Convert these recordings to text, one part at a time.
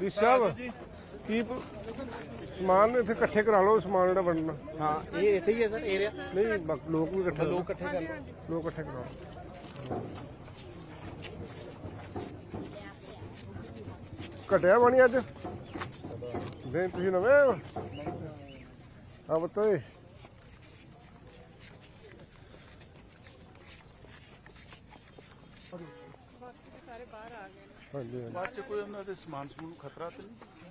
ਦੀ ਸਾਹਿਬ ਕੀ ਪ- ਸਮਾਨ ਇੱਥੇ ਇਕੱਠੇ ਕਰਾ ਲਓ ਸਮਾਨ ਜਿਹੜਾ ਵੰਡਣਾ। ਹਾਂ ਇਹ ਇੱਥੇ ਹੀ ਹੈ ਸਰ ਏਰੀਆ ਨਹੀਂ ਬਾਕੀ ਲੋਕ ਵੀ ਇਕੱਠੇ ਲੋਕ ਇਕੱਠੇ ਕਰ ਲਓ। ਲੋਕ ਇਕੱਠੇ ਕਰਾ ਲਓ ਘਟਿਆ ਬਣੀ ਅੱਜ? ਦੇ ਤੁਸੀਂ ਨਵੇਂ ਆਏ ਹੋ? ਆ ਬਤੋਏ ਹਾਂਜੀ ਹਾਂਜੀ। ਬਾਅਦ ਚ ਕੋਈ ਉਹਨਾਂ ਦੇ ਸਮਾਨ ਸਮੂਨ ਨੂੰ ਖਤਰਾ ਤੇ ਨਹੀਂ?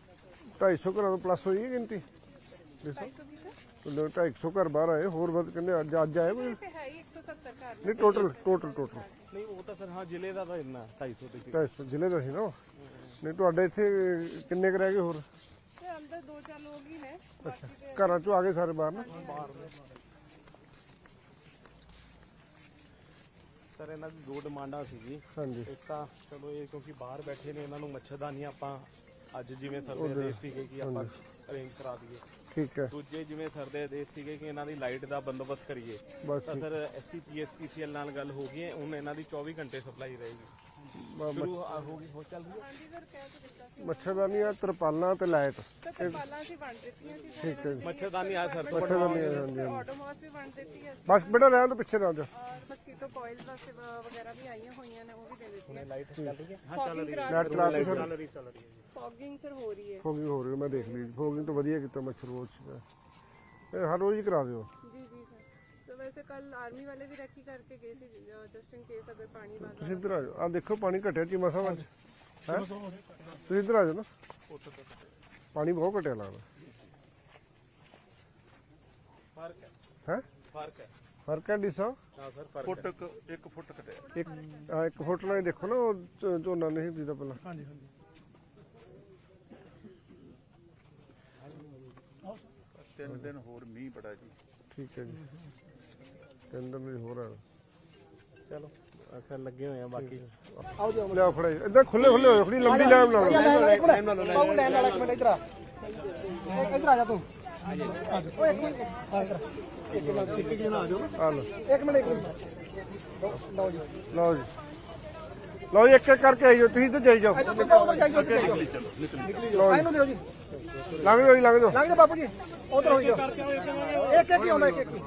250 ਘਰਾਂ ਤੋਂ ਪਲੱਸ ਹੋਈ ਹੈ ਗਿਣਤੀ। ਦੇਖੋ। 250 ਘਰ ਬਾਹਰ ਆਏ ਹੋਰ ਵੱਧ ਕਿੰਨੇ ਅੱਜ ਅੱਜ ਆਏ ਕੋਈ? ਤੇ ਹੈ ਹੀ 170 ਘਰ। ਨਹੀਂ ਟੋਟਲ ਟੋਟਲ ਟੋਟਲ ਨਹੀਂ ਉਹ ਤਾਂ ਸਰ ਹਾਂ ਜ਼ਿਲ੍ਹੇ ਦਾ ਤਾਂ ਇੰਨਾ 250 ਤੇ 250 ਜ਼ਿਲ੍ਹੇ ਦਾ ਸੀ ਨਾ ਉਹ? ਨਹੀਂ ਤੁਹਾਡੇ ਇੱਥੇ ਕਿੰਨੇ ਕੁ ਰਹਿ ਗਏ ਹੋਰ? ਤੇ ਅੰਦਰ ਦੋ ਚਾਰ ਲੋਕ ਹੀ ਨੇ। ਅੱਛਾ ਘਰਾਂ ਚੋਂ ਆ ਗਏ ਸਾਰੇ ਬਾਹਰ ਨਾ? ਸਰ ਇਹਨਾਂ ਦੀ ਦੋ ਡਿਮਾਂਡਾਂ ਸੀਗੀ ਹਾਂਜੀ। ਇੱਕ ਤਾਂ ਚਲੋ ਇਹ ਕਿਉਂਕਿ ਬਾਹਰ ਬੈਠੇ ਨੇ ਇਹਨਾਂ ਨੂੰ ਮੱਛਰਦਾਨੀ ਆਪਾਂ ਅੱਜ ਜਿਵੇਂ ਸਰਦੇ ਦੇ ਸੀਗੇ ਕਿ ਆਪਾਂ ਅਰੇਂਜ ਕਰਾ ਦਈਏ। ਠੀਕ ਹੈ। ਦੂਜੇ ਜਿਵੇਂ ਸਰਦੇ ਦੇ ਸੀਗੇ ਕਿ ਇਹਨਾਂ ਦੀ ਲਾਈਟ ਦਾ ਬੰਦੋਬਸਤ ਕਰੀਏ ਬਸ ਤਾਂ ਸਰ ਐਸਸੀ ਪੀਐਸਪੀਸੀਐਲ ਨਾਲ ਗੱਲ ਹੋ ਗਈ ਹੈ ਹੁਣ ਇਹਨਾਂ ਦੀ 24 ਘੰਟੇ ਸਪਲਾਈ ਰਹੇਗੀ। ਸ਼ੁਰੂ ਆ- ਹੋ ਗਈ ਹੋ ਚੱਲ ਤਾਂ ਦਿੱਤਾ ਸੀ। ਮੱਛਰਦਾਨੀਆਂ ਤਰਪਾਲਾਂ ਤੇ ਲਾਈਟ ਤਰਪਾਲਾਂ ਅਸੀਂ ਵੰਡ ਦਿੱਤੀਆਂ ਸੀ ਠੀਕ ਹੈ ਜੀ। ਮੱਛਰਦਾਨੀ ਆ ਸਰ ਮੱਛਰਦਾਨੀਆਂ ਹਾਂਜੀ ਹਾਂਜੀ। ਆਟੋਮਾਸ ਵੀ ਵੰਡ ਦਿੱਤੀ ਹੈ। ਬਸ ਬੇਟਾ ਰਹਿਣ ਤੋਂ ਪਿੱਛੇ ਰਹਿ ਜਾ ਔਰ ਮਸਕੀਟੋ ਕੋਇਲਸ ਵਾਸਤੇ ਵ- ਵਗੈਰਾ ਵੀ ਆਈਆਂ ਹੋਈਆਂ ਨੇ ਉਹ ਵੀ ਦੇ ਦਿੱਤੀਆਂ। ਲਾਈਟ ਚੱਲ ਰਹੀ ਹੈ? ਫੌਗਿੰਗ ਕਰਾ ਲਾਈਟ ਚਲਾ ਕੇ ਸਰ ਚੱਲ ਰਹੀ ਚੱਲ ਰਹੀ ਹੈ ਜੀ। ਫੌਗਿੰਗ ਸਰ ਹੋ ਰਹੀ ਹੈ। ਫੋਗਿੰਗ ਹੋ ਰਹੀ ਹੈ, ਮੈਂ ਦੇਖ ਲਈ। ਫੋਗਿੰਗ ਤਾਂ ਵਧੀਆ ਕੀਤਾ ਮੱਛਰ ਰੋਜ਼ ਇਹ ਹਰ ਰੋਜ਼ ਹੀ ਕਰਾ ਦਿਓ। ਜੀ ਜੀ ਸਰ ਸੋ ਵੈਸੇ ਕੱਲ ਆਰਮੀ ਵਾਲੇ ਵੀ ਰੈਕੀ ਕਰਕੇ ਗਏ ਸੀ ਜਸਟ ਇਨ ਕੇਸ ਅਗਰ ਪਾਣੀ ਵੱਧ ਤੁਸੀਂ ਇੱਧਰ ਆ ਜਾਓ। ਆ ਦੇਖੋ ਪਾਣੀ ਘਟਿਆ ਚੀਮਾ ਸਾਹਿਬ ਅੱਜ ਹੈ? ਤੁਸੀਂ ਇੱਧਰ ਆ ਜਾਓ ਨਾ। ਪਾਣੀ ਬਹੁਤ ਘਟਿਆ ਲੱਗਦਾ। ਫ਼ਰਕ ਹੈ। ਹੈ? ਫ਼ਰਕ ਹੈ। ਫ਼ਰਕ ਹੈ ਡੀ ਸਾਹਿਬ? ਹਾਂ ਸਰ ਫ਼ਰਕ ਫੁੱਟ ਇੱਕ ਫੁੱਟ ਕਟਿਆ ਇੱਕ ਆ ਇੱਕ ਫੁੱਟ ਨਾਲ ਹੀ ਦੇਖੋ ਨਾ ਉਹ ਝ- ਝੋਨਾ ਨਹੀਂ ਦੀਦਾ ਪਹਿਲਾਂ। ਹਾਂਜੀ ਤਿੰਨ ਦਿਨ ਹੋਰ ਮੀਂਹ ਬੜਾ ਜੀ। ਠੀਕ ਹੈ ਜੀ। ਤਿੰਨ ਦਿਨ ਦੀ ਹੋਰ ਆ ਚਲੋ ਅਸਾਂ ਲੱਗੇ ਹੋਏ ਆ ਬਾਕੀ। ਲਿਆ ਫੜੇ ਇਦਾਂ ਖੁੱਲੇ ਖੁੱਲੇ ਹੋਏ ਖੜੀ ਲੰਬੀ ਲਾਈਨ ਇੱਕ ਮਿੰਟ ਬਾਬੂ ਲੈਣ ਵਾਲਾ ਇੱਕ ਮਿੰਟ ਇਧਰ ਆ। ਇੱਕ ਇਧਰ ਆ ਜਾ ਤੂੰ। ਓਏ ਇੱਕ ਮਿੰਟ। ਆ ਇਧਰ ਇੱਕ ਮਿੰਟ ਇੱਕ ਜਣਾ ਆ ਜਾਓ ਆ ਲਓ ਇੱਕ ਮਿੰਟ ਇੱਕ ਮਿੰਟ। ਲਓ ਜੀ। ਲਓ ਜੀ। ਲਓ ਜੀ ਇੱਕ ਇੱਕ ਕਰਕੇ ਆਈਓ ਤੁਸੀਂ ਤੇ ਜਾਈ ਜਾਓ। ਲਓ ਜੀ। ਇਹਨੂੰ ਦਿਓ ਜੀ। ਲੰਘ ਜਾਓ ਜੀ ਲੰਘ ਜਾਓ। ਲੰਘ ਜਾ ਬਾਪੂ ਜੀ। ਉਧਰ ਹੋਈ ਜਾਓ। ਇੱਕ ਇੱਕ ਹੀ ਆਉਂਦਾ ਇੱਕ ਇੱਕ ਹੀ।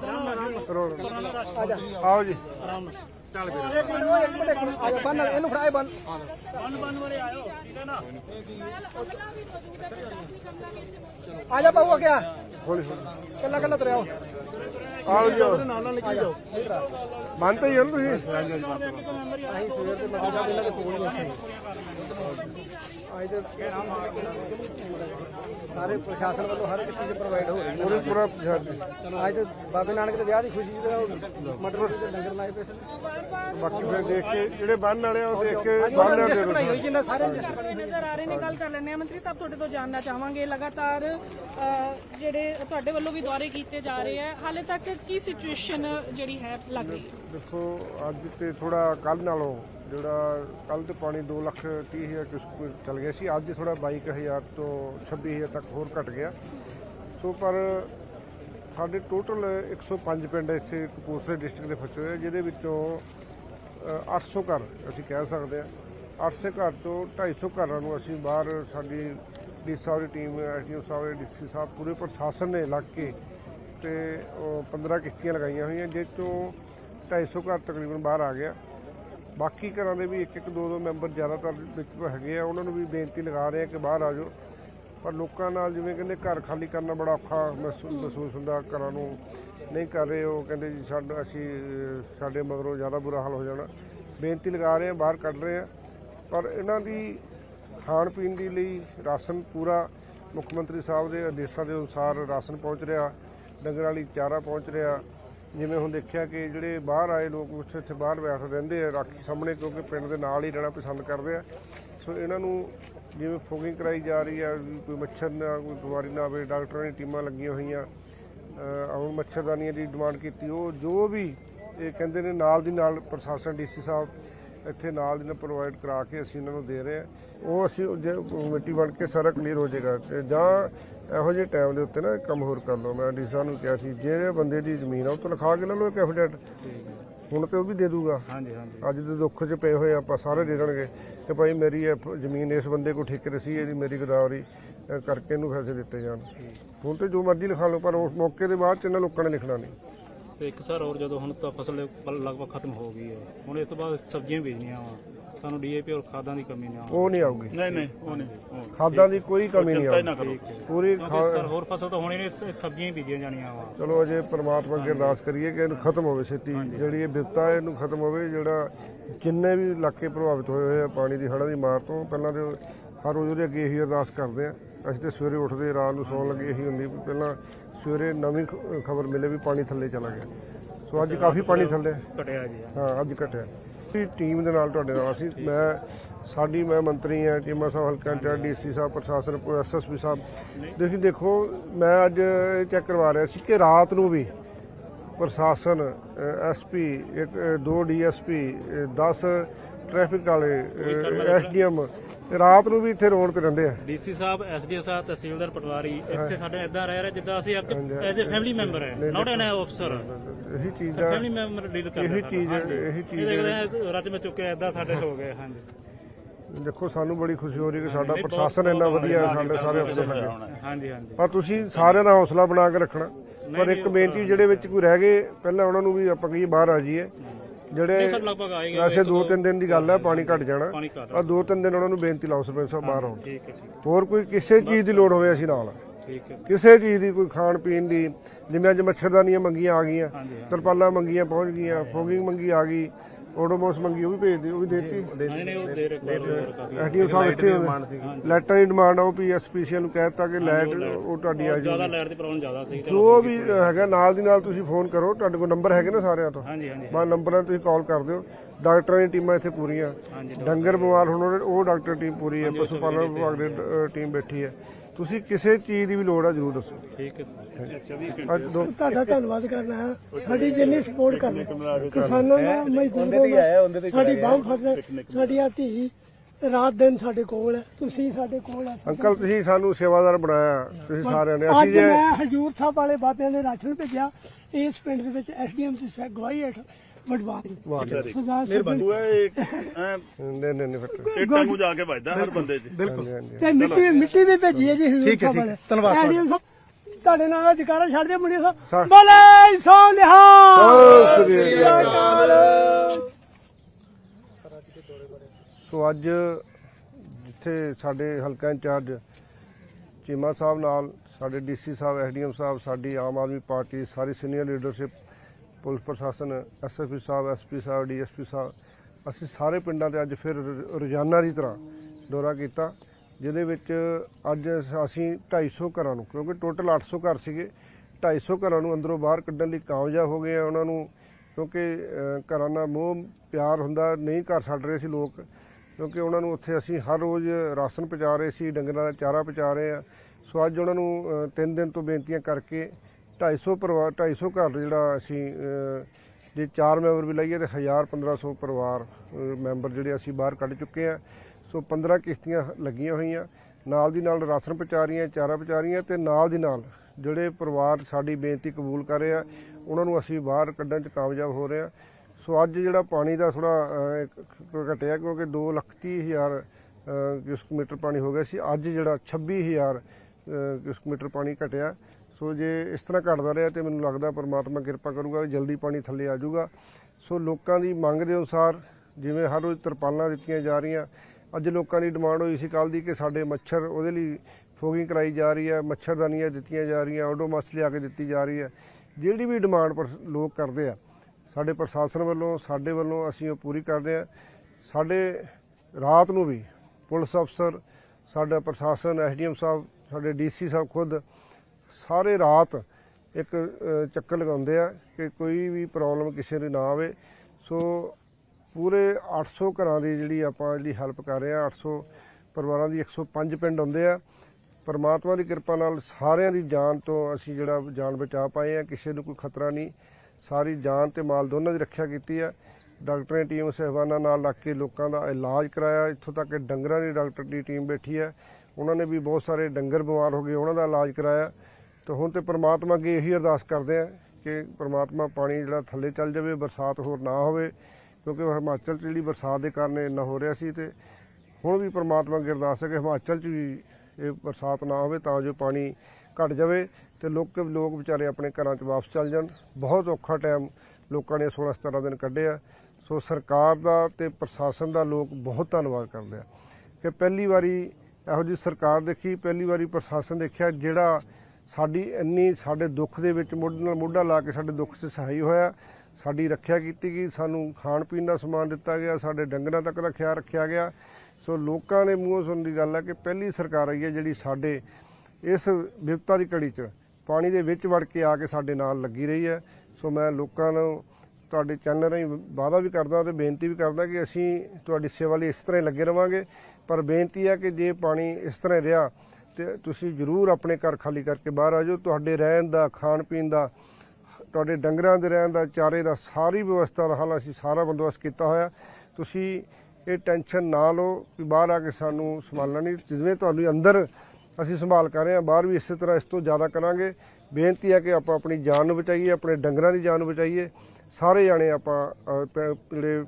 ਆ ਜਾ। ਆਓ ਜੀ। ਇੱਕ ਮਿੰਟ ਇੱਕ ਮਿੰਟ ਇੱਕ ਮਿੰਟ। ਆ ਜਾ ਬੰਨ ਇਹਨੂੰ ਫੜਾਏ ਬੰਨ। ਆ ਜਾ ਬਾਬੂ ਆ। ਹੌਲੀ ਹੌਲੀ। ਕੱਲਾ ਕੱਲਾ ਤੁਰਿਆ ਆਓ ਜੀ ਆਓ। ਨਾਲ ਨਾਲ ਨਿਕਲ ਜਾਓ। ਇਧਰ ਆ ਮੰਨ ਤਾਂ ਹੀ ਹੋ ਨਾ ਤੁਸੀਂ? ਅਸੀਂ ਸਵੇਰ ਦੇ ਮੱਥਾ ਸਾਹਿਬ ਇਹਨਾਂ ਦੇ ਕੋਲ ਹੀ। ਅਸੀਂ ਅੱਜ ਦੇ ਸਾਰੇ ਪ੍ਰਸ਼ਾਸਨ ਵੱਲੋਂ ਹਰ ਇੱਕ ਚੀਜ਼ ਪ੍ਰੋਵਾਈਡ ਹੋ ਰਹੀ ਪੂਰੇ ਪੂਰਾ ਪੰਜਾਬ ਦੀ। ਹੈ ਅੱਜ ਤੇ ਬਾਬੇ ਨਾਨਕ ਦੇ ਵਿਆਹ ਦੀ ਖੁਸ਼ੀ ਦੇ ਮਟਰ ਰੋਟੀ ਦੇ ਲੰਗਰ ਲਾਏ ਪਏ ਸੀ। ਬਾਕੀ ਫਿਰ ਦੇਖ ਕੇ ਜਿਹੜੇ ਬੰਨ ਵਾਲੇ ਆ ਉਹ ਦੇਖ ਕੇ ਬੰਨ ਵਾਲੇ ਦੇ ਬਣਾਈ ਦਿਓ ਹੋਈ ਜਿੰਨਾ ਸਾਰੇ ਲਿਸਟ ਬੜੇ ਨਜ਼ਰ ਆ ਰਹੇ ਨੇ ਗੱਲ ਕਰ ਲੈਂਦੇ ਆ ਮੰਤਰੀ ਸਾਹਿਬ ਤੁਹਾਡੇ ਤੋਂ ਜਾਣਨਾ ਚਾਹਾਂਗੇ। ਲਗਾਤਾਰ ਜਿਹੜੇ ਤੁਹਾਡੇ ਵੱਲੋਂ ਵੀ ਦੌਰੇ ਕੀਤੇ ਜਾ ਰਹੇ ਆ। ਹਾਲੇ ਤੱਕ ਕੀ ਸਿਚੁਏਸ਼ਨ ਜਿਹੜੀ ਹੈ ਲੱਗ ਰਹੀ ਹੈ? ਦੇਖੋ ਅੱਜ ਤੇ ਥੋੜਾ ਕੱਲ ਨਾਲੋਂ ਜਿਹੜਾ ਕੱਲ ਤੇ ਪਾਣੀ 2 ਲੱਖ 30 ਹਜ਼ਾਰ ਕਿਸ ਚੱਲ ਗਿਆ ਸੀ ਅੱਜ ਥੋੜਾ 22000 ਤੋਂ 26000 ਤੱਕ ਹੋਰ ਘਟ ਗਿਆ। ਸੋ ਪਰ ਸਾਡੇ ਟੋਟਲ 105 ਪਿੰਡ ਇੱਥੇ ਕਪੂਰਥਲੇ ਡਿਸਟ੍ਰਿਕਟ ਦੇ ਫਸੇ ਹੋਏ ਜਿਹਦੇ ਵਿੱਚੋਂ ਅ, 800 ਘਰ ਅਸੀਂ ਕਹਿ ਸਕਦੇ ਆ। 800 ਘਰ ਤੋਂ 250 ਘਰਾਂ ਨੂੰ ਅਸੀਂ ਬਾਹਰ ਸਾਡੀ ਡੀ ਸਾਹਿਬ ਦੀ ਟੀਮ ਐਸਡੀਓ ਸਾਹਿਬ ਡੀਸੀ ਸਾਹਿਬ ਪੂਰੇ ਪ੍ਰਸ਼ਾਸਨ ਨੇ ਲੱਗ ਕੇ ਤੇ ਉਹ 15 ਕਿਸ਼ਤੀਆਂ ਲਗਾਈਆਂ ਹੋਈਆਂ ਜਿਸ ਤੋਂ 250 ਘਰ ਤਕਰੀਬਨ ਬਾਹਰ ਆ ਗਿਆ। ਬਾਕੀ ਘਰਾਂ ਦੇ ਵੀ ਇੱਕ ਇੱਕ ਦੋ ਦੋ ਮੈਂਬਰ ਜ਼ਿਆਦਾਤਰ ਵਿੱਚ ਹੈਗੇ ਆ ਉਹਨਾਂ ਨੂੰ ਵੀ ਬੇਨਤੀ ਲਗਾ ਰਹੇ ਆ ਕਿ ਬਾਹਰ ਆ ਜਾਓ। ਪਰ ਲੋਕਾਂ ਨਾਲ ਜਿਵੇਂ ਕਹਿੰਦੇ ਘਰ ਖਾਲੀ ਕਰਨਾ ਬੜਾ ਔਖਾ ਮਹਿਸੂ- ਮਹਿਸੂਸ ਹੁੰਦਾ ਘਰਾਂ ਨੂੰ ਨਹੀਂ ਕਰ ਰਹੇ ਉਹ ਕਹਿੰਦੇ ਜੀ ਸਾਡਾ ਅਸੀਂ ਸਾਡੇ ਮਗਰੋਂ ਜ਼ਿਆਦਾ ਬੁਰਾ ਹਾਲ ਹੋ ਜਾਣਾ। ਬੇਨਤੀ ਲਗਾ ਰਹੇ ਆ ਬਾਹਰ ਕੱਢ ਰਹੇ ਆ। ਪਰ ਇਹਨਾਂ ਦੀ ਖਾਣ ਪੀਣ ਦੀ ਲਈ ਰਾਸ਼ਨ ਪੂਰਾ ਮੁੱਖ ਮੰਤਰੀ ਸਾਹਿਬ ਦੇ ਆਦੇਸ਼ਾਂ ਦੇ ਅਨੁਸਾਰ ਰਾਸ਼ਨ ਪਹੁੰਚ ਰਿਹਾ ਡੰਗਰਾਂ ਲਈ ਚਾਰਾ ਪਹੁੰਚ ਰਿਹਾ। ਜਿਵੇਂ ਹੁਣ ਦੇਖਿਆ ਕਿ ਜਿਹੜੇ ਬਾਹਰ ਆਏ ਲੋਕ ਉੱਥੇ ਇੱਥੇ ਬਾਹਰ ਬੈਠ ਰਹਿੰਦੇ ਆ, ਰਾਖੀ ਸਾਹਮਣੇ, ਕਿਉਂਕਿ ਪਿੰਡ ਦੇ ਨਾਲ ਹੀ ਰਹਿਣਾ ਪਸੰਦ ਕਰਦੇ ਆ। ਸੋ ਇਹਨਾਂ ਨੂੰ ਜਿਵੇਂ ਫੋਗਿੰਗ ਕਰਾਈ ਜਾ ਰਹੀ ਆ ਕੋਈ ਮੱਛਰ ਨਾ, ਕੋਈ ਬਿਮਾਰੀ ਨਾ ਆਵੇ, ਡਾਕਟਰਾਂ ਦੀਆਂ ਟੀਮਾਂ ਲੱਗੀਆਂ ਹੋਈਆਂ, ਅਹ ਹੁਣ ਮੱਛਰਦਾਨੀਆਂ ਦੀ ਡਿਮਾਂਡ ਕੀਤੀ। ਉਹ ਜੋ ਵੀ ਇਹ ਕਹਿੰਦੇ ਨੇ ਨਾਲ ਦੀ ਨਾਲ ਪ੍ਰਸ਼ਾਸਨ, ਡੀਸੀ ਸਾਹਿਬ ਇੱਥੇ ਨਾਲ ਦੀ ਨਾਲ ਪ੍ਰੋਵਾਈਡ ਕਰਾ ਕੇ ਅਸੀਂ ਇਹਨਾਂ ਨੂੰ ਦੇ ਰਹੇ ਆ। ਉਹ ਅਸੀਂ ਉਹ ਜੇ ਮਿੱਟੀ ਬਣ ਕੇ ਸਾਰਾ ਕਲੀਅਰ ਹੋ ਜਾਏਗਾ। ਤੇ ਜਾਂ ਇਹੋ ਜਿਹੇ ਟਾਈਮ ਦੇ ਉੱਤੇ ਨਾ ਇੱਕ ਕੰਮ ਹੋਰ ਕਰ ਲਓ। ਮੈਂ ਡੀ ਸਾਹਿਬ ਨੂੰ ਕਿਹਾ ਸੀ ਜਿਹੜੇ ਬੰਦੇ ਦੀ ਜ਼ਮੀਨ ਆ ਉਹ ਤੋਂ ਲਿਖਾ ਕੇ ਲੈ ਲਓ ਇੱਕ ਐਫੀਡੈਟ ਹੁਣ ਤੇ ਉਹ ਵੀ ਦੇ ਦੂਗਾ। ਹਾਂਜੀ ਹਾਂਜੀ। ਅੱਜ ਦੇ ਦੁੱਖ 'ਚ ਪਏ ਹੋਏ ਆਪਾਂ ਸਾਰੇ ਦੇ ਦੇਣਗੇ। ਕਿ ਭਾਈ ਮੇਰੀ ਇਹ ਜ਼ਮੀਨ ਇਸ ਬੰਦੇ ਕੋ ਠੇਕੇ ਸੀ ਇਹਦੀ ਮੇਰੀ ਗਦਾਵਰੀ ਕਰਕੇ ਇਹਨੂੰ ਪੈਸੇ ਦਿੱਤੇ ਜਾਣ। ਹੁਣ ਤੇ ਜੋ ਮਰਜ਼ੀ ਲਿਖਾ ਲਓ ਪਰ ਉਸ ਮੌਕੇ ਦੇ ਬਾਅਦ ਚ ਇਹਨਾਂ ਲੋਕਾਂ ਨੇ ਲਿਖਣਾ ਨਹੀਂ। ਤੇ ਇੱਕ ਸਰ ਹੋਰ ਜਦੋਂ ਹੁਣ ਤਾਂ ਫਸਲ ਲਗਭਗ ਖਤਮ ਹੋ ਗਈ ਹੈ। ਹੁਣ ਇਸ ਤੋਂ ਬਾਅਦ ਸਬਜ਼ੀਆਂ ਬੀਜਣੀਆਂ ਵਾ ਸਾਨੂੰ ਡੀਏਪੀ ਔਰ ਖਾਦਾਂ ਦੀ ਕਮੀ ਨਾ ਉਹ ਨਹੀਂ ਆਊਗੀ। ਨਹੀਂ ਨਹੀਂ ਉਹ ਨਹੀਂ। ਖਾਦਾਂ ਦੀ ਕੋਈ ਕਮੀ ਨਹੀਂ ਚਿੰਤਾ ਹੀ ਨਾ ਆਊਗੀ। ਕਰੋ। ਪੂਰੀ ਸਰ ਹੋਰ ਫਸਲ ਤਾਂ ਹੋਣੀ ਨਹੀਂ ਸਬਜ਼ੀਆਂ ਹੀ ਬੀਜੀਆਂ ਜਾਣੀਆਂ ਵਾ। ਚਲੋ ਅਜੇ ਪ੍ਰਮਾਤਮਾ ਅੱਗੇ ਅਰਦਾਸ ਕਰੀਏ ਕਿ ਇਹਨੂੰ ਖਤਮ ਹੋਵੇ ਛੇਤੀ। ਜਿਹੜੀ ਇਹ ਵਿਪਤਾ ਹੈ ਇਹਨੂੰ ਖਤਮ ਹੋਵੇ। ਜਿਹੜਾ ਜਿੰਨੇ ਵੀ ਇਲਾਕੇ ਪ੍ਰਭਾਵਿਤ ਹੋਏ ਹੋਏ ਆ ਪਾਣੀ ਦੀ ਹੜ੍ਹਾਂ ਦੀ ਮਾਰ ਤੋਂ ਪਹਿਲਾਂ ਤੇ ਹਰ ਰੋਜ਼ ਉਹਦੇ ਅੱਗੇ ਇਹੀ ਅਰਦਾਸ ਕਰਦੇ ਆ। ਅਸੀਂ ਤੇ ਸਵੇਰੇ ਉੱਠਦੇ ਰਾਤ ਨੂੰ ਸੌਣ ਲੱਗੇ ਇਹੀ ਹੁੰਦੀ ਵੀ ਪਹਿਲਾਂ ਸਵੇਰੇ ਨਵੀਂ ਖਬਰ ਮਿਲੇ ਵੀ ਪਾਣੀ ਥੱਲੇ ਚਲਾ ਗਿਆ। ਸੋ ਅੱਜ ਕਾਫੀ ਪਾਣੀ ਥੱਲੇ। ਘਟਿਆ ਜੀ। ਹਾਂ ਅੱਜ ਘਟਿਆ। ਵੀ ਟੀਮ ਦੇ ਨਾਲ ਤੁਹਾਡੇ ਨਾਲ ਅਸੀਂ ਮੈਂ ਸਾਡੀ ਮੈਂ ਮੰਤਰੀ ਹਾਂ ਟੀਮਾ ਸਾਹਿਬ ਹਲਕਾ ਇੰਚਾਰਜ ਡੀਸੀ ਸਾਹਿਬ ਪ੍ਰਸ਼ਾਸਨ ਐਸਐਸਪੀ ਸਾਹਿਬ। ਦੇਖੀ ਦੇਖੋ ਮੈਂ ਅੱਜ ਚੈੱਕ ਕਰਵਾ ਰਿਹਾ ਸੀ ਕਿ ਰਾਤ ਨੂੰ ਵੀ ਪ੍ਰਸ਼ਾਸਨ ਐਸਪੀ ਇੱਕ ਦੋ ਡੀਐਸਪੀ 10 ਟ੍ਰੈਫਿਕ ਵਾਲੇ ਐਸਡੀਐਮ। ਰਾਤ ਨੂੰ ਵੀ ਇੱਥੇ ਰੋਡ ਤੇ ਰਹਿੰਦੇ ਆ। ਡੀਸੀ ਸਾਹਿਬ ਐਸਡੀਓ ਸਾਹਿਬ ਤਹਿਸੀਲਦਾਰ ਪਟਵਾਰੀ ਇੱਥੇ ਸਾਡੇ ਇਦਾਂ ਰਹਿ ਰਹੇ ਜਿੱਦਾਂ ਅਸੀਂ ਐਜ਼ ਅ ਫੈਮਿਲੀ ਮੈਂਬਰ ਹੈ ਨਾਟ ਐਨ ਆਫਸਰ ਇਹੀ ਚੀਜ਼ ਦਾ ਫੈਮਿਲੀ ਮੈਂਬਰ ਡੀਲ ਕਰਦੇ ਇਹੀ। ਚੀਜ਼-। ਇਹੀ ਚੀਜ਼ ਦੇਖਦੇ ਆ। ਰਚ ਵਿੱਚ ਚੁੱਕੇ ਇਦਾਂ ਸਾਡੇ ਹੋ ਗਏ ਹਾਂਜੀ। ਦੇਖੋ ਸਾਨੂੰ ਬੜੀ ਖੁਸ਼ੀ ਹੋ ਰਹੀ ਕਿ ਸਾਡਾ ਪ੍ਰਸ਼ਾਸਨ ਇੰਨਾ ਵਧੀਆ ਸਾਡੇ ਸਾਰੇ ਅਫਸਰ ਲੱਗੇ ਹਾਂਜੀ ਹਾਂਜੀ। ਪਰ ਤੁਸੀਂ ਸਾਰਿਆਂ ਦਾ ਹੌਸਲਾ ਬਣਾ ਕੇ ਰੱਖਣਾ। ਪਰ ਇੱਕ ਬੇਨਤੀ ਜਿਹੜੇ ਵਿੱਚ ਕੋਈ ਰਹਿ ਗਏ ਪਹਿਲਾਂ ਉਹਨਾਂ ਨੂੰ ਵੀ ਆਪਾਂ ਕਹੀਏ ਬਾਹਰ ਆ ਜਾਈਏ। ਜਿਹੜੇ ਸਰ ਲਗਭਗ ਆਏਗਾ ਵੈਸੇ ਦੋ ਤਿੰਨ ਦਿਨ ਦੀ ਗੱਲ ਹੈ ਪਾਣੀ ਘਟ ਜਾਣਾ। ਪਾਣੀ ਘੱਟ ਆ ਦੋ ਤਿੰਨ ਦਿਨ ਉਹਨਾਂ ਨੂੰ ਬੇਨਤੀ ਲਾਓ ਸਰਪੰਚ ਸਾਹਿਬ ਬਾਹਰ ਆਉਣ ਠੀਕ ਹੈ ਠੀਕ ਹੋਰ ਕੋਈ ਕਿਸੇ ਚੀਜ਼ ਦੀ ਲੋੜ ਹੋਵੇ ਅਸੀਂ ਨਾਲ ਆ। ਠੀਕ ਹੈ। ਕਿਸੇ ਚੀਜ਼ ਦੀ ਕੋਈ ਖਾਣ ਪੀਣ ਦੀ ਜਿਵੇਂ ਅੱਜ ਮੱਛਰਦਾਨੀਆਂ ਮੰਗੀਆਂ ਆ ਗਈਆਂ। ਤਰਪਾਲਾਂ ਮੰਗੀਆਂ ਪਹੁੰਚ ਗਈਆਂ ਫੋਗਿੰਗ ਮੰਗੀ ਆ ਗਈ ਓਡੋਮੋਸ ਮੰਗੀ ਉਹ ਵੀ ਭੇਜ ਦਿਓ ਉਹ ਵੀ ਦੇਤੀ। ਨਹੀਂ ਨਹੀਂ ਉਹ ਦੇ ਸਾਹਿਬ ਇੱਥੇ ਹੁੰਦੇ ਲੈਟਰ ਦੀ ਡਿਮਾਂਡ ਆ ਉਹ ਪੀਐਸਪੀਸੀਐਲ ਨੂੰ ਕਹਿਤਾ ਕਿ ਲਾਈਟ ਉਹ ਤੁਹਾਡੀ ਆ ਜ਼ਿਆਦਾ ਲਾਈਟ ਦੀ ਪ੍ਰੋਬਲਮ ਜ਼ਿਆਦਾ ਸੀ ਜੋ ਵੀ ਹੈਗਾ ਨਾਲ ਦੀ ਨਾਲ ਤੁਸੀਂ ਫੋਨ ਕਰੋ ਤੁਹਾਡੇ ਕੋਲ ਨੰਬਰ ਹੈਗੇ ਨਾ ਸਾਰਿਆਂ ਤੋਂ। ਹਾਂਜੀ ਹਾਂਜੀ। ਬਾ ਨੰਬਰਾਂ ਤੁਸੀਂ ਕਾਲ ਕਰ ਦਿਓ। ਡਾਕਟਰਾਂ ਦੀ ਟੀਮਾਂ ਇੱਥੇ ਪੂਰੀਆਂ। ਡੰਗਰ ਬਿਮਾਰ ਹੋਣ ਉਹ ਡਾਕਟਰ ਟੀਮ ਪੂਰੀ ਹੈ ਪਸ਼ੂ ਪਾਲਣ ਵਿਭਾਗ ਦੀ ਟੀਮ ਬੈਠੀ ਹੈ। ਤੁਸੀਂ ਕਿਸੇ ਚੀਜ਼ ਦੀ ਵੀ ਲੋੜ ਆ ਜ਼ਰੂਰ ਦੱਸੋ। ਠੀਕ ਹੈ ਸਰ। ਤੁਹਾਡਾ ਧੰਨਵਾਦ ਕਰਨਾ ਹੈ। ਸਾਡੀ ਜਿੰਨੀ ਸਪੋਰਟ ਕਰਨੀ ਕਿਸਾਨਾਂ ਦਾ ਮਜ਼ਦੂਰਾਂ ਦਾ ਸਾਡੀ ਬਾਹ ਫੜਨਾ ਸਾਡੀ ਆ ਧੀ ਰਾਤ ਦਿਨ ਸਾਡੇ ਕੋਲ ਹੈ ਤੁਸੀਂ ਸਾਡੇ ਕੋਲ ਹੈ। ਅੰਕਲ ਤੁਸੀਂ ਸਾਨੂੰ ਸੇਵਾਦਾਰ ਬਣਾਇਆ ਤੁਸੀਂ ਸਾਰਿਆਂ ਨੇ। ਅਸੀਂ ਅੱਜ ਜੇ ਮੈਂ ਹਜੂਰ ਸਾਹਿਬ ਵਾਲੇ ਬਾਬਿਆਂ ਨੇ ਰਾਸ਼ਨ ਭੇਜਿਆ ਇਸ ਪਿੰਡ ਦੇ ਵਿੱਚ ਐਸਡੀਐਮ ਦੀ ਸ- ਗਵਾਹੀ ਹੇਠ ਵਡਵਾ ਸਰਦਾਰ ਐਂ ਨਹੀਂ ਨਹੀਂ ਨਹੀਂ ਫਿਰ ਇਹ ਟੰਗੂ ਜਾ ਕੇ ਵੱਜਦਾ ਹਰ ਬੰਦੇ 'ਚ। ਹਾਂਜੀ। ਤੇ ਮਿੱਟੀ ਮਿੱਟੀ ਵੀ ਭੇਜੀ ਹੈ ਜੀ ਹਜੂਰ ਸਾਹਿਬ ਵਾਲੇ। ਧੰਨਵਾਦ ਤੁਹਾਡੇ। ਨਾਲ ਅਧਿਕਾਰਾ ਛੱਡ ਦੇ ਮੁੰਡੇ। ਸਾਹਿਬ ਬੋਲੇ ਸੋ ਨਿਹਾਲ ਸਤਿ ਸ੍ਰੀ ਅਕਾਲ। ਸੋ ਅੱਜ ਜਿੱਥੇ ਸਾਡੇ ਹਲਕਾ ਇੰਚਾਰਜ ਚੀਮਾ ਸਾਹਿਬ ਨਾਲ, ਸਾਡੇ ਡੀਸੀ ਸਾਹਿਬ, ਐਸਡੀਐਮ ਸਾਹਿਬ, ਸਾਡੀ ਆਮ ਆਦਮੀ ਪਾਰਟੀ ਸਾਰੀ ਸੀਨੀਅਰ ਲੀਡਰਸ਼ਿਪ, ਪੁਲਿਸ ਪ੍ਰਸ਼ਾਸਨ ਐਸਐਸਪੀ ਸਾਹਿਬ, ਐਸਪੀ ਸਾਹਿਬ, ਡੀਐਸਪੀ ਸਾਹਿਬ, ਅਸੀਂ ਸਾਰੇ ਪਿੰਡਾਂ ਤੇ ਅੱਜ ਫਿਰ ਰੋ- ਰੋਜ਼ਾਨਾ ਦੀ ਤਰ੍ਹਾਂ ਦੌਰਾ ਕੀਤਾ, ਜਿਹਦੇ ਵਿੱਚ ਅੱਜ ਅਸੀਂ 250 ਘਰਾਂ ਨੂੰ, ਕਿਉਂਕਿ ਟੋਟਲ 800 ਘਰ ਸੀਗੇ 250 ਘਰਾਂ ਨੂੰ ਅੰਦਰੋਂ ਬਾਹਰ ਕੱਢਣ ਲਈ ਕਾਮਯਾਬ ਹੋ ਗਏ ਆ, ਉਹਨਾਂ ਨੂੰ ਕਿਉਂਕਿ ਘਰਾਂ ਨਾਲ ਮੋਹ ਪਿਆਰ ਹੁੰਦਾ ਨਹੀਂ ਘਰ ਛੱਡ ਰਹੇ ਸੀ ਲੋਕ। ਕਿਉਂਕਿ ਉਹਨਾਂ ਨੂੰ ਉੱਥੇ ਅਸੀਂ ਹਰ ਰੋਜ਼ ਰਾਸ਼ਨ ਪਹੁੰਚਾ ਰਹੇ ਸੀ ਡੰਗਰਾਂ ਦਾ ਚਾਰਾ ਪਹੁੰਚਾ ਰਹੇ ਆ ਸੋ ਅੱਜ ਉਹਨਾਂ ਨੂੰ ਅਹ, ਤਿੰਨ ਦਿਨ ਤੋਂ ਬੇਨਤੀਆਂ ਕਰਕੇ 250 ਪਰਿਵਾਰ 250 ਘਰ ਜਿਹੜਾ ਅਸੀਂ ਜੇ ਚਾਰ ਮੈਂਬਰ ਵੀ ਲਈਏ ਤੇ 1000 1500 ਪਰਿਵਾਰ ਮੈਂਬਰ ਜਿਹੜੇ ਅਸੀਂ ਬਾਹਰ ਕੱਢ ਚੁੱਕੇ ਆ ਸੋ 15 ਕਿਸ਼ਤੀਆਂ ਲੱਗੀਆਂ ਹੋਈਆਂ। ਨਾਲ ਦੀ ਨਾਲ ਰਾਸ਼ਨ ਪਹੁੰਚਾ ਰਹੀਆਂ ਚਾਰਾ ਪਹੁੰਚਾ ਰਹੀਆਂ ਤੇ ਨਾਲ ਦੀ ਨਾਲ ਜਿਹੜੇ ਪਰਿਵਾਰ ਸਾਡੀ ਬੇਨਤੀ ਕਬੂਲ ਕਰ ਰਹੇ ਆ ਉਹਨਾਂ ਨੂੰ ਅਸੀਂ ਬਾਹਰ ਕੱਢਣ 'ਚ ਕਾਮਯਾਬ ਹੋ ਰਹੇ ਹਾਂ। ਸੋ ਅੱਜ ਜਿਹੜਾ ਪਾਣੀ ਦਾ ਥੋੜਾ ਘਟਿਆ ਕਿਉਂਕਿ 2 ਲੱਖ ਤੀਹ ਹਜ਼ਾਰ ਕਿਊਸਕ ਮੀਟਰ ਪਾਣੀ ਹੋ ਗਿਆ ਸੀ। ਅੱਜ ਜਿਹੜਾ 26000 ਅਹ, ਕਿਊਸਕ ਮੀਟਰ ਪਾਣੀ ਘਟਿਆ। ਸੋ ਜੇ ਇਸ ਤਰ੍ਹਾਂ ਘਟਦਾ ਰਿਹਾ ਤੇ ਮੈਨੂੰ ਲੱਗਦਾ ਪਰਮਾਤਮਾ ਕਿਰਪਾ ਕਰੂਗਾ ਵੀ ਜਲਦੀ ਪਾਣੀ ਥੱਲੇ ਆ ਜਾਊਗਾ। ਸੋ ਲੋਕਾਂ ਦੀ ਮੰਗ ਦੇ ਅਨੁਸਾਰ ਜਿਵੇਂ ਹਰ ਰੋਜ਼ ਤਰਪਾਲਾਂ ਦਿੱਤੀਆਂ ਜਾ ਰਹੀਆਂ ਅੱਜ ਲੋਕਾਂ ਦੀ ਡਿਮਾਂਡ ਹੋਈ ਸੀ ਕੱਲ ਦੀ ਕਿ ਸਾਡੇ ਮੱਛਰ ਉਹਦੇ ਲਈ ਫੋਗਿੰਗ ਕਰਾਈ ਜਾ ਰਹੀ ਹੈ ਮੱਛਰਦਾਨੀਆਂ ਦਿੱਤੀਆਂ ਜਾ ਰਹੀਆਂ ਓਡੋਮਸ ਲਿਆ ਕੇ ਦਿੱਤੀ ਜਾ ਰਹੀ ਹੈ। ਜਿਹੜੀ ਵੀ ਡਿਮਾਂਡ ਪਰ ਲੋਕ ਕਰਦੇ ਆ, ਸਾਡੇ ਪ੍ਰਸ਼ਾਸਨ ਵੱਲੋਂ, ਸਾਡੇ ਵੱਲੋਂ ਅਸੀਂ ਉਹ ਪੂਰੀ ਕਰਦੇ ਆ। ਸਾਡੇ ਰਾਤ ਨੂੰ ਵੀ ਪੁਲਿਸ ਅਫਸਰ, ਸਾਡਾ ਪ੍ਰਸ਼ਾਸਨ, ਐਸਡੀਐਮ ਸਾਹਿਬ, ਸਾਡੇ ਡੀਸੀ ਸਾਹਿਬ ਖੁਦ ਸਾਰੇ ਰਾਤ ਇੱਕ ਚੱਕਰ ਲਗਾਉਂਦੇ ਆ ਕਿ ਕੋਈ ਵੀ ਪ੍ਰੋਬਲਮ ਕਿਸੇ ਦੀ ਨਾ ਆਵੇ। ਸੋ ਪੂਰੇ 800 ਘਰਾਂ ਦੀ ਜਿਹੜੀ ਆਪਾਂ ਜਿਹੜੀ ਹੈਲਪ ਕਰ ਰਹੇ ਆ 800 ਪਰਿਵਾਰਾਂ ਦੀ 105 ਪਿੰਡ ਹੁੰਦੇ ਆ। ਪਰਮਾਤਮਾ ਦੀ ਕਿਰਪਾ ਨਾਲ ਸਾਰਿਆਂ ਦੀ ਜਾਨ ਤੋਂ ਅਸੀਂ ਜਿਹੜਾ ਜਾਨ ਬਚਾ ਪਾਏ ਆ ਕਿਸੇ ਨੂੰ ਕੋਈ ਖਤਰਾ ਨਹੀਂ। ਸਾਰੀ ਜਾਨ ਤੇ ਮਾਲ ਦੋਨਾਂ ਦੀ ਰੱਖਿਆ ਕੀਤੀ ਆ। ਡਾਕਟਰਾਂ ਦੀ ਟੀਮ ਸਹਿਬਾਨਾਂ ਨਾਲ ਲੱਗ ਕੇ ਲੋਕਾਂ ਦਾ ਇਲਾਜ ਕਰਾਇਆ। ਇੱਥੋਂ ਤੱਕ ਕਿ ਡੰਗਰਾਂ ਦੀ ਡਾਕਟਰ ਦੀ ਟੀਮ ਬੈਠੀ ਹੈ ਉਹਨਾਂ ਨੇ ਵੀ ਬਹੁਤ ਸਾਰੇ ਡੰਗਰ ਬਿਮਾਰ ਹੋ ਗਏ, ਉਹਨਾਂ ਦਾ ਇਲਾਜ ਕਰਾਇਆ। ਤੇ ਹੁਣ ਤੇ ਪਰਮਾਤਮਾ ਅੱਗੇ ਇਹੀ ਅਰਦਾਸ ਕਰਦੇ ਆ ਕਿ ਪਰਮਾਤਮਾ ਪਾਣੀ ਜਿਹੜਾ ਥੱਲੇ ਚੱਲ ਜਾਵੇ, ਬਰਸਾਤ ਹੋਰ ਨਾ ਹੋਵੇ, ਕਿਉਂਕਿ ਹਿਮਾਚਲ 'ਚ ਜਿਹੜੀ ਬਰਸਾਤ ਦੇ ਕਾਰਨ ਇੰਨਾ ਹੋ ਰਿਹਾ ਸੀ ਤੇ ਹੁਣ ਵੀ ਪਰਮਾਤਮਾ ਅੱਗੇ ਅਰਦਾਸ ਹੈ ਕਿ ਹਿਮਾਚਲ 'ਚ ਵੀ ਇਹ ਬਰਸਾਤ ਨਾ ਹੋਵੇ ਤਾਂ ਜੋ ਪਾਣੀ ਘਟ ਜਾਵੇ ਤੇ ਲੋਕ ਲੋਕ ਵਿਚਾਰੇ ਆਪਣੇ ਘਰਾਂ 'ਚ ਵਾਪਸ ਚੱਲ ਜਾਣ। ਬਹੁਤ ਔਖਾ ਟਾਈਮ ਲੋਕਾਂ ਨੇ 16 17 ਦਿਨ ਕੱਢਿਆ। ਸੋ ਸਰਕਾਰ ਦਾ ਤੇ ਪ੍ਰਸ਼ਾਸਨ ਦਾ ਲੋਕ ਬਹੁਤ ਧੰਨਵਾਦ ਕਰਦੇ ਆ ਕਿ ਪਹਿਲੀ ਵਾਰੀ ਇਹੋ ਜਿਹੀ ਸਰਕਾਰ ਦੇਖੀ, ਪਹਿਲੀ ਵਾਰੀ ਪ੍ਰਸ਼ਾਸਨ ਦੇਖਿਆ ਜਿਹੜਾ ਸਾਡੀ ਇੰਨੀ ਸਾਡੇ ਦੁੱਖ ਦੇ ਵਿੱਚ ਮੋਢੇ ਨਾਲ ਮੋਢਾ ਲਾ ਕੇ ਸਾਡੇ ਦੁੱਖ 'ਚ ਸਹਾਈ ਹੋਇਆ। ਸਾਡੀ ਰੱਖਿਆ ਕੀਤੀ ਗਈ, ਸਾਨੂੰ ਖਾਣ ਪੀਣ ਦਾ ਸਮਾਨ ਦਿੱਤਾ ਗਿਆ, ਸਾਡੇ ਡੰਗਰਾਂ ਤੱਕ ਦਾ ਖਿਆਲ ਰੱਖਿਆ ਗਿਆ। ਸੋ ਲੋਕਾਂ ਦੇ ਮੂੰਹੋਂ ਸੁਣਨ ਦੀ ਗੱਲ ਹੈ ਕਿ ਪਹਿਲੀ ਸਰਕਾਰ ਆਈ ਹੈ ਜਿਹੜੀ ਸਾਡੇ ਇਸ ਵਿਪਤਾ ਦੀ ਘੜੀ 'ਚ ਪਾਣੀ ਦੇ ਵਿੱਚ ਵੜ ਕੇ ਆ ਕੇ ਸਾਡੇ ਨਾਲ ਲੱਗੀ ਰਹੀ ਹੈ। ਸੋ ਮੈਂ ਲੋਕਾਂ ਨੂੰ ਤੁਹਾਡੇ ਚੈਨਲ ਰਾਹੀਂ ਵਾਅਦਾ ਵੀ ਕਰਦਾ ਤੇ ਬੇਨਤੀ ਵੀ ਕਰਦਾ ਕਿ ਅਸੀਂ ਤੁਹਾਡੀ ਸੇਵਾ ਲਈ ਇਸ ਤਰ੍ਹਾਂ ਹੀ ਲੱਗੇ ਰਵਾਂਗੇ। ਪਰ ਬੇਨਤੀ ਹੈ ਕਿ ਜੇ ਪਾਣੀ ਇਸ ਤਰ੍ਹਾਂ ਰਿਹਾ ਤੇ ਤੁਸੀਂ ਜ਼ਰੂਰ ਆਪਣੇ ਘਰ ਖਾਲੀ ਕਰਕੇ ਬਾਹਰ ਆ ਜਾਓ। ਤੁਹਾਡੇ ਰਹਿਣ ਦਾ, ਖਾਣ ਪੀਣ ਦਾ, ਤੁਹਾਡੇ ਡੰਗਰਾਂ ਦੇ ਰਹਿਣ ਦਾ, ਚਾਰੇ ਦਾ ਸਾਰੀ ਵਿਵਸਥਾ ਦਾ ਹਾਲ ਅਸੀਂ ਸਾਰਾ ਬੰਦੋਬਸਤ ਕੀਤਾ ਹੋਇਆ। ਤੁਸੀਂ ਇਹ ਟੈਨਸ਼ਨ ਨਾ ਲਓ ਵੀ ਬਾਹਰ ਆ ਕੇ ਸਾਨੂੰ ਸੰਭਾਲਣਾ ਨਹੀਂ ਜਿਵੇਂ ਤੁਹਾਨੂੰ ਅੰਦਰ ਅਸੀਂ ਸੰਭਾਲ ਕਰ ਰਹੇ ਹਾਂ, ਬਾਹਰ ਵੀ ਇਸੇ ਤਰ੍ਹਾਂ ਇਸ ਤੋਂ ਜ਼ਿਆਦਾ ਕਰਾਂਗੇ। ਬੇਨਤੀ ਹੈ ਕਿ ਆਪਾਂ ਆਪਣੀ ਜਾਨ ਨੂੰ ਬਚਾਈਏ, ਆਪਣੇ ਡੰਗਰਾਂ ਦੀ ਜਾਨ ਨੂੰ ਬਚਾਈਏ। ਸਾਰੇ ਜਾਣੇ ਆਪਾਂ ਪ- ਜਿਹੜੇ